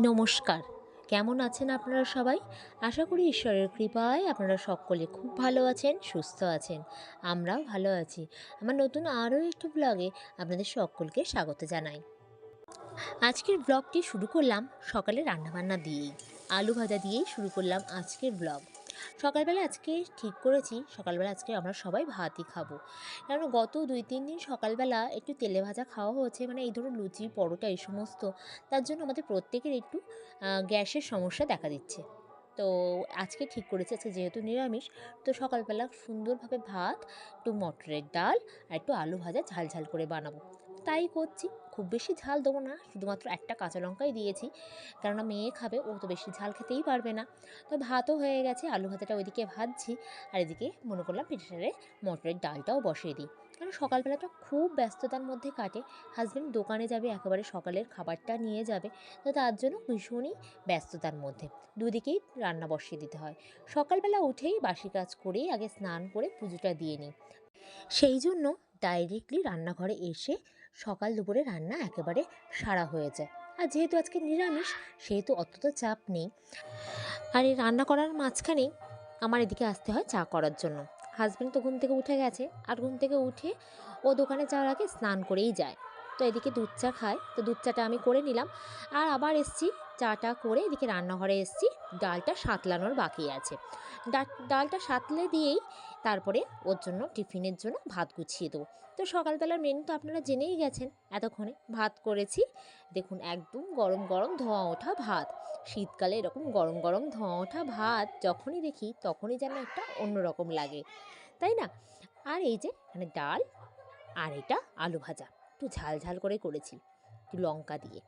নমস্কার। কেমন আছেন আপনারা সবাই? আশা করি ঈশ্বরের কৃপায় আপনারা সকলে খুব ভালো আছেন, সুস্থ আছেন, আমরাও ভালো আছি। আমার নতুন আরও একটি ব্লগে আপনাদের সকলকে স্বাগত জানাই। আজকের ব্লগটি শুরু করলাম সকালে রান্নাবান্না দিয়েই। আলু ভাজা দিয়েই শুরু করলাম আজকের ব্লগ। সকালবেলা আজকে ঠিক করেছি, সকালবেলা আজকে আমরা সবাই ভাতই খাব। কারণ গত দুই, তিন দিন সকালবেলা একটু তেলে ভাজা খাওয়া হয়েছে মানে এই ধরুন লুচি, পরোটা এই সমস্ত, তার জন্য আমাদের প্রত্যেকের একটু গ্যাসের সমস্যা দেখা দিচ্ছে। তো আজকে ঠিক করেছি, আজকে যেহেতু নিরামিষ, তো সকালবেলা সুন্দরভাবে ভাত, একটু মটরের ডাল আর একটু আলু ভাজা ঝাল ঝাল করে বানাবো। তাই করছি। খুব বেশি ঝাল দেবো না, শুধুমাত্র একটা কাঁচা লঙ্কাই দিয়েছি। কেননা মেয়ে খাবে, ও তো বেশি ঝাল খেতেই পারবে না। তো ভাতও হয়ে গেছে, আলু ভাজাটা ওইদিকে ভাজছি। আর এদিকে মনে করলাম প্রেশারে মটরের ডালটাও বসিয়ে দিই। কারণ সকালবেলাটা খুব ব্যস্ততার মধ্যে কাটে। হাজব্যান্ড দোকানে যাবে, একেবারে সকালের খাবারটা নিয়ে যাবে। তো তার জন্য ভীষণই ব্যস্ততার মধ্যে। দুদিকেই রান্না বসিয়ে দিতে হয়। সকালবেলা উঠেই বাসি কাজ করেই আগে স্নান করে পুজোটা দিয়ে নিই। সেই জন্য ডাইরেক্টলি রান্নাঘরে এসে সকাল দুপুরে রান্না একেবারে সারা হয়ে যায়। আর যেহেতু আজকে নিরামিষ, সেহেতু অতটা চাপ নেই। আর এই রান্না করার মাঝখানেই আমার এদিকে আসতে হয় চা করার জন্য। হাজব্যান্ড তো ঘুম থেকে উঠে গেছে। আর ঘুম থেকে উঠে ও দোকানে যাওয়ার আগে স্নান করেই যায়। তো এদিকে দুধ চা খায়। তো দুধ চাটা আমি করে নিলাম। আর আবার এসছি, চাটা করে এদিকে রান্নাঘরে এসছি। ডালটা সাঁতলানোর বাকি আছে। ডালটা সাঁতলে দিয়েই তারপরে ওর জন্য টিফিনের জন্য ভাত গুছিয়ে দেবো। তো সকালবেলার মেনু তো আপনারা জেনেই গেছেন, এতক্ষণে ভাত করেছি। দেখুন, একদম গরম গরম ধোঁয়া ওঠা ভাত। শীতকালে এরকম গরম গরম ধোঁয়া ওঠা ভাত যখনই দেখি তখনই যেন একটা অন্যরকম লাগে। তাই না? আর এই যে এখানে ডাল আর এটা আলু ভাজা, একটু ঝাল ঝাল করে করেছি, একটু লঙ্কা দিয়ে।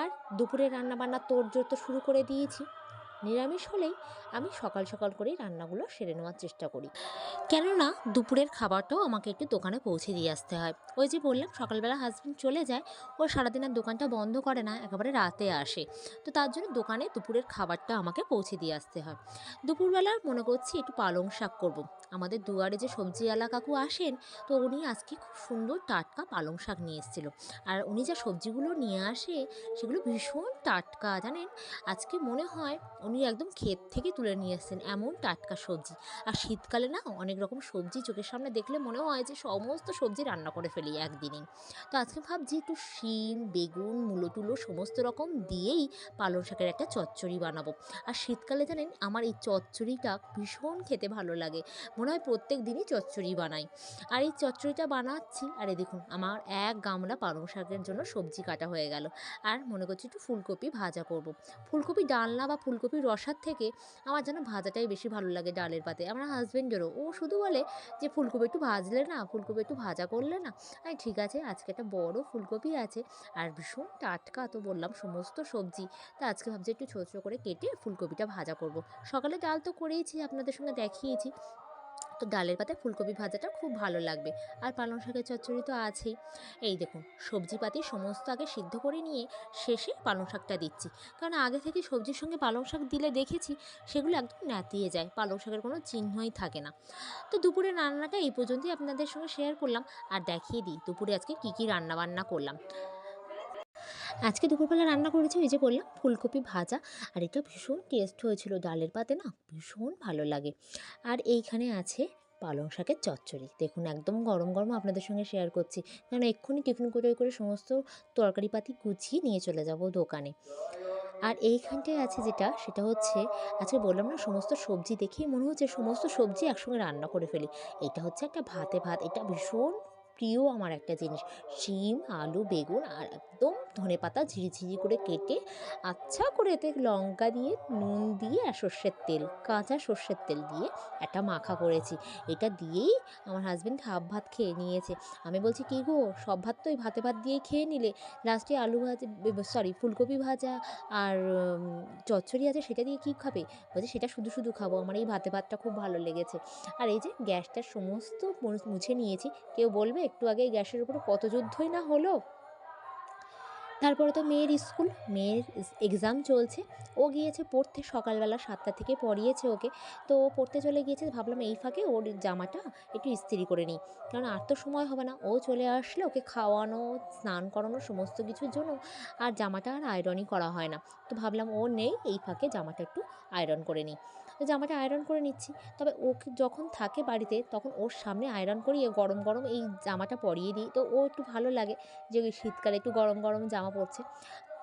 আর দুপুরে রান্নাবান্না তোড়জোড় তো শুরু করে দিয়েছি। নিরামিষ হলেই আমি সকাল সকাল করেই রান্নাগুলো সেরে নেওয়ার চেষ্টা করি। কেননা দুপুরের খাবারটাও আমাকে একটু দোকানে পৌঁছে দিয়ে আসতে হয়। ওই যে বললাম, সকালবেলা হাজব্যান্ড চলে যায়, ও সারাদিন আর দোকানটা বন্ধ করে না, একেবারে রাতে আসে। তো তার জন্য দোকানে দুপুরের খাবারটা আমাকে পৌঁছে দিয়ে আসতে হয়। দুপুরবেলা মনে করছি একটু পালং শাক করব। আমাদের দুয়ারে যে সবজি সবজিওয়ালা কাকু আসেন, তো উনি আজকে খুব সুন্দর টাটকা পালং শাক নিয়ে এসেছিল। আর উনি যা সবজিগুলো নিয়ে আসে, সেগুলো ভীষণ টাটকা, জানেন? আজকে মনে হয় উনি একদম ক্ষেত থেকে তুলে নিয়ে এসেছেন এমন টাটকা সবজি। আর শীতকালে না অনেক রকম সবজি চোখের সামনে দেখলে মনে হয় যে সমস্ত সবজি রান্না করে ফেলি একদিনেই। তো আজকে ভাবছি একটু শিম, বেগুন মূলো টুলো সমস্ত রকম দিয়েই পালং শাকের একটা চচ্চড়ি বানাবো। আর শীতকালে জানেন আমার এই চচ্চড়িটা ভীষণ খেতে ভালো লাগে। মনে হয় প্রত্যেক দিনই চচ্চড়ি বানাই। আর এই চচ্চড়িটা বানাচ্ছি, আরে দেখুন আমার এক গামলা পালং শাকের জন্য সবজি কাটা হয়ে গেল। আর মনে করছি একটু ফুলকপি ভাজা করব। ফুলকপি ডালনা বা ফুলকপির রসার থেকে আমার যেন ভাজাটাই বেশি ভালো লাগে ডালের পাতে। আমার হাজব্যান্ডেরও ও শুধু বলে যে, ফুলকপি একটু ভাজলে না, ফুলকপি একটু ভাজা করলে না। আমি ঠিক আছে, আজকে একটা বড় ফুলকপি আছে আর ভীষণ টাটকা তো বললাম সমস্ত সবজি। তা আজকে ভাবছি একটু ছোট ছোটো করে কেটে ফুলকপিটা ভাজা করব। সকালে ডাল তো করেইছি, আপনাদের সঙ্গে দেখিয়েছি। তো ডালের পাতায় ফুলকপি ভাজাটা খুব ভালো লাগবে। আর পালং শাকের চচ্চড়ি তো আছেই। এই দেখুন, সবজিপাতি সমস্ত আগে সিদ্ধ করে নিয়ে শেষে পালং শাকটা দিচ্ছি। কারণ আগে থেকে সবজির সঙ্গে পালং শাক দিলে দেখেছি সেগুলো একদম ন্যাতিয়ে যায়, পালং শাকের কোনো চিহ্নই থাকে না। তো দুপুরে রান্নাটা এই পর্যন্তই আপনাদের সঙ্গে শেয়ার করলাম। আর দেখিয়ে দিই, দুপুরে আজকে কী কী রান্না বান্না করলাম। আজকে দুপুরবেলা রান্না করেছি, ওই যে বললাম, ফুলকপি ভাজা। আর এটা ভীষণ টেস্ট হয়েছিল, ডালের পাতে না ভীষণ ভালো লাগে। আর এইখানে আছে পালং শাকের চচ্চড়ি। দেখুন, একদম গরম গরম আপনাদের সঙ্গে শেয়ার করছি। কারণ এক্ষুনি টিফিন করে করে সমস্ত তরকারিপাতি গুছিয়ে নিয়ে চলে যাব দোকানে। আর এইখানটায় আছে যেটা, সেটা হচ্ছে, আজকে বললাম না, সমস্ত সবজি দেখেই মনে হচ্ছে সমস্ত সবজি একসঙ্গে রান্না করে ফেলি। এটা হচ্ছে একটা ভাতে ভাত, এটা ভীষণ প্রিয় আমার একটা জিনিস। শিম, আলু, বেগুন আর একদম ধনে পাতা ঝিরিঝিরি করে কেটে আচ্ছা করে এতে লঙ্কা দিয়ে, নুন দিয়ে আর সর্ষের তেল, কাঁচা সর্ষের তেল দিয়ে একটা মাখা করেছি। এটা দিয়েই আমার হাজবেন্ড হাফ ভাত খেয়ে নিয়েছে। আমি বলছি, কী গো, সব ভাত তো ওই ভাতে ভাত দিয়ে খেয়ে নিলে? লাস্টে আলু ভাজা সরি ফুলকপি ভাজা আর চচ্চড়ি আছে, সেটা দিয়ে কী খাবে? বলছে, সেটা শুধু শুধু খাব, আমার এই ভাতে ভাতটা খুব ভালো লেগেছে। আর এই যে গ্যাসটার সমস্ত মুছে নিয়েছি, কেউ বলবে? একটু আগে গ্যাসের উপরে কত যুদ্ধই না হলো। তারপরে তো মেয়ের স্কুল, মেয়ের এক্সাম চলছে। ও গিয়েছে পড়তে, সকালবেলা সাতটা থেকে পড়িয়েছে ওকে। তো ও পড়তে চলে গিয়েছে, ভাবলাম এই ফাঁকে ওর জামাটা একটু ইস্ত্রি করে নিই। কারণ আর তো সময় হবে না। ও চলে আসলে, ওকে খাওয়ানো, স্নান করানো, সমস্ত কিছুর জন্য। আর জামাটা আর আয়রনই করা হয় না। তো ভাবলাম ও নেই, এই ফাঁকে জামাটা একটু আয়রন করে নিই। জামাটা আয়রন করে নিচ্ছি। তবে ওকে যখন থাকে বাড়িতে, তখন ওর সামনে আয়রন করিয়ে গরম গরম এই জামাটা পরিয়ে দিই। তো ও একটু ভালো লাগে যে শীতকালে একটু গরম গরম জামা পরছে।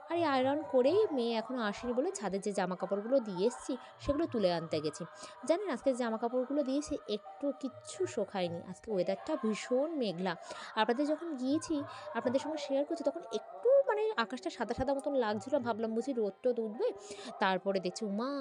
আর এই আয়রন করেই মেয়ে এখনও আসেনি বলে ছাদের যে জামা কাপড়গুলো দিয়ে এসেছি, সেগুলো তুলে আনতে গেছি। জানেন আজকে জামা কাপড়গুলো দিয়েছি, একটু কিচ্ছু শোকায়নি। আজকে ওয়েদারটা ভীষণ মেঘলা। আপনাদের যখন গিয়েছি, আপনাদের সঙ্গে শেয়ার করছি, তখন একটু মানে আকাশটা সাদা সাদা মতন লাগছিল। ভাবলাম বুঝি রোদ টোদ উঠবে। তারপরে দেখছি মা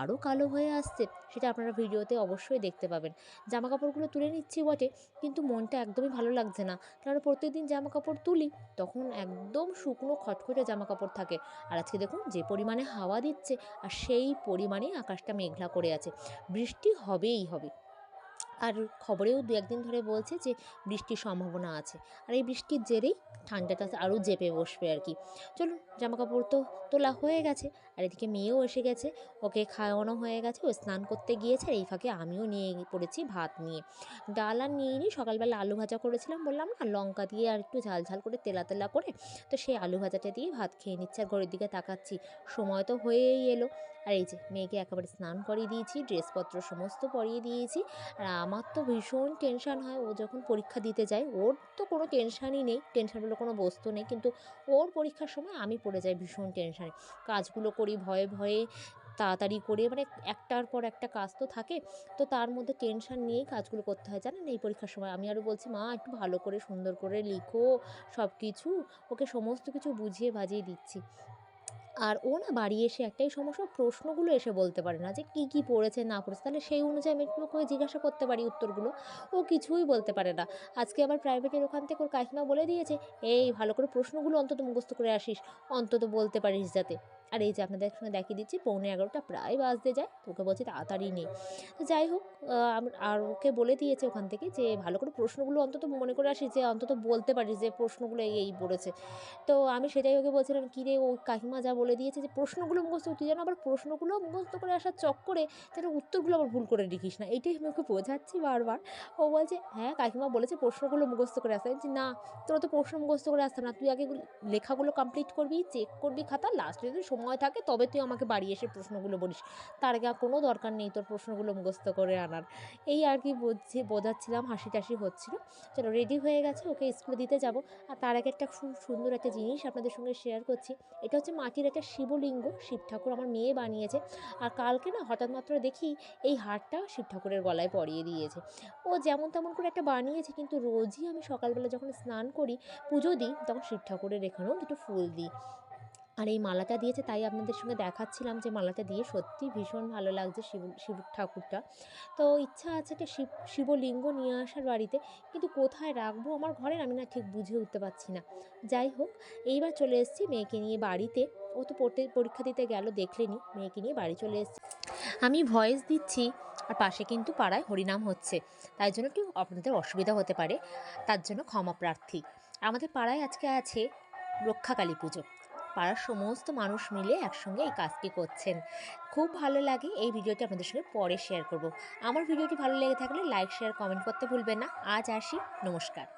আরও কালো হয়ে আসছে। সেটা আপনারা ভিডিওতে অবশ্যই দেখতে পাবেন। জামা কাপড়গুলো তুলে নিচ্ছি বটে, কিন্তু মনটা একদমই ভালো লাগছে না। কারণ প্রত্যেকদিন জামা কাপড় তুলি, তখন একদম শুকনো খটখটে জামা কাপড় থাকে। আর আজকে দেখুন, যে পরিমাণে হাওয়া দিচ্ছে, আর সেই পরিমাণেই আকাশটা মেঘলা করে আছে। বৃষ্টি হবেই হবে। আর খবরেও দু একদিন ধরে বলছে যে বৃষ্টির সম্ভাবনা আছে। আর এই বৃষ্টির জেরেই ঠান্ডাটা আরও জেপে বসবে আর কি। চলুন জামা কাপড় তো তোলা হয়ে গেছে। আর এদিকে মেয়েও এসে গেছে। ওকে খাওয়ানো হয়ে গেছে। ও স্নান করতে গিয়েছে। আর এই ফাঁকে আমিও নিয়ে পড়েছি ভাত নিয়ে। ডাল আর নিয়ে নিই সকালবেলা আলু ভাজা করেছিলাম। বললাম, না, লঙ্কা দিয়ে আর একটু ঝাল ঝাল করে তেলা তেলা করে তো সেই আলু ভাজাটা দিয়ে ভাত খেয়ে নিচ্ছি। আর ঘরের দিকে তাকাচ্ছি। সময় তো হয়েই এলো। আর এই যে, মেয়েকে একেবারে স্নান করিয়ে দিয়েছি, ড্রেসপত্র সমস্ত পরিয়ে দিয়েছি। আর আমার তো ভীষণ টেনশান হয়। ও যখন পরীক্ষা দিতে যায়, ওর তো কোনো টেনশানই নেই। টেনশান বলে কোনো বস্তু নেই। কিন্তু ওর পরীক্ষার সময় আমি পড়ে যাই ভীষণ টেনশানে কাজগুলো করি ভয়ে ভয়ে, তাড়াতাড়ি করে মানে একটার পর একটা কাজ তো থাকে। তো তার মধ্যে টেনশান নিয়েই কাজগুলো করতে হয়। জানেন এই পরীক্ষার সময় আমি আরও বলছি, মা, একটু ভালো করে সুন্দর করে লিখো সব কিছু ওকে সমস্ত কিছু বুঝিয়ে বাজিয়ে দিচ্ছি। আর ও না বাড়ি এসে একটাই সমস্যা প্রশ্নগুলো এসে বলতে পারে না যে কি কি পড়েছে, না পড়েছে। তাহলে সেই অনুযায়ী আমি একটু করে জিজ্ঞাসা করতে পারি উত্তরগুলো। ও কিছুই বলতে পারে না। আজকে আবার প্রাইভেটের ওখান থেকে ওর কাকিমা বলে দিয়েছে, এই ভালো করে প্রশ্নগুলো অন্তত মুখস্থ করে আসিস। অন্তত বলতে পারিস যাতে। আর এই যে আপনাদের সঙ্গে দেখিয়ে দিচ্ছি, পৌনে এগারোটা প্রায় বাজতে যায় তোকে বলছি তাড়াতাড়ি নেই তো যাই হোক আর ওকে বলে দিয়েছে ওখান থেকে যে, ভালো করে প্রশ্নগুলো অন্তত মনে করে আসি যে, অন্তত বলতে পারিস যে, প্রশ্নগুলো এই পড়েছে তো আমি সেটাই ওকে বলছিলাম, কী রে, ও কাকিমা যা বলে দিয়েছে যে, প্রশ্নগুলো মুখস্থ তুই যেন আবার প্রশ্নগুলো মুখস্থ করে আসার চক্করে যেন উত্তরগুলো আবার ভুল করে লিখিস না। এইটাই আমি ওকে বোঝাচ্ছি বারবার। ও বলছে হ্যাঁ কাকিমা বলেছে প্রশ্নগুলো মুখস্থ করে আসতে। যে না, তোরা তো প্রশ্ন মুখস্থ করে আসতাম না। তুই আগে লেখাগুলো কমপ্লিট করবি চেক করবি খাতা লাস্টে যদি সময় থাকে, তবে তুই আমাকে বাড়ি এসে প্রশ্নগুলো বলিস। তার আগে কোনো দরকার নেই তোর প্রশ্নগুলো মুখস্থ করে আনার। এই আর কি বুঝছি বোঝাচ্ছিলাম হাসি টাসি হচ্ছিল। চলো রেডি হয়ে গেছে, ওকে স্কুলে দিতে যাব। আর তার আগে একটা খুব সুন্দর একটা জিনিস আপনাদের সঙ্গে শেয়ার করছি। এটা হচ্ছে মাটির একটা শিবলিঙ্গ, শিব ঠাকুর আমার মেয়ে বানিয়েছে। আর কালকে না হঠাৎ মাত্র দেখি এই হারটা শিব ঠাকুরের গলায় পরিয়ে দিয়েছে। ও যেমন তেমন করে একটা বানিয়েছে, কিন্তু রোজই আমি সকালবেলা যখন স্নান করি, পুজো দিই, তখন শিব ঠাকুরের এখানেও দুটো ফুল দিই। আর এই মালাটা দিয়েছে, তাই আপনাদের সঙ্গে দেখাচ্ছিলাম যে মালাটা দিয়ে সত্যি ভীষণ ভালো লাগছে শিব শিব ঠাকুরটা। তো ইচ্ছা আছে একটা শিব, শিবলিঙ্গ নিয়ে আসার বাড়িতে, কিন্তু কোথায় রাখব আমার ঘরে আমি না ঠিক বুঝে উঠতে পারছি না। যাই হোক, এইবার চলে এসেছি মেয়েকে নিয়ে বাড়িতে। ও তো পড়তে, পরীক্ষা দিতে গেল দেখলেনি মেয়েকে নিয়ে বাড়ি চলে এসেছি। আমি ভয়েস দিচ্ছি, আর পাশে কিন্তু পাড়ায় হরিনাম হচ্ছে। তাই জন্য একটু আপনাদের অসুবিধা হতে পারে, তার জন্য ক্ষমা প্রার্থী। আমাদের পাড়ায় আজকে আছে রক্ষাকালী পুজো। পাড়ার সমস্ত মানুষ মিলে একসঙ্গে এই কাজটি করছেন। খুব ভালো লাগে এই ভিডিওটি আপনাদের সঙ্গে পরে শেয়ার করব। আমার ভিডিওটি ভালো লেগে থাকলে লাইক শেয়ার কমেন্ট করতে ভুলবেন না। আজ আসি। নমস্কার।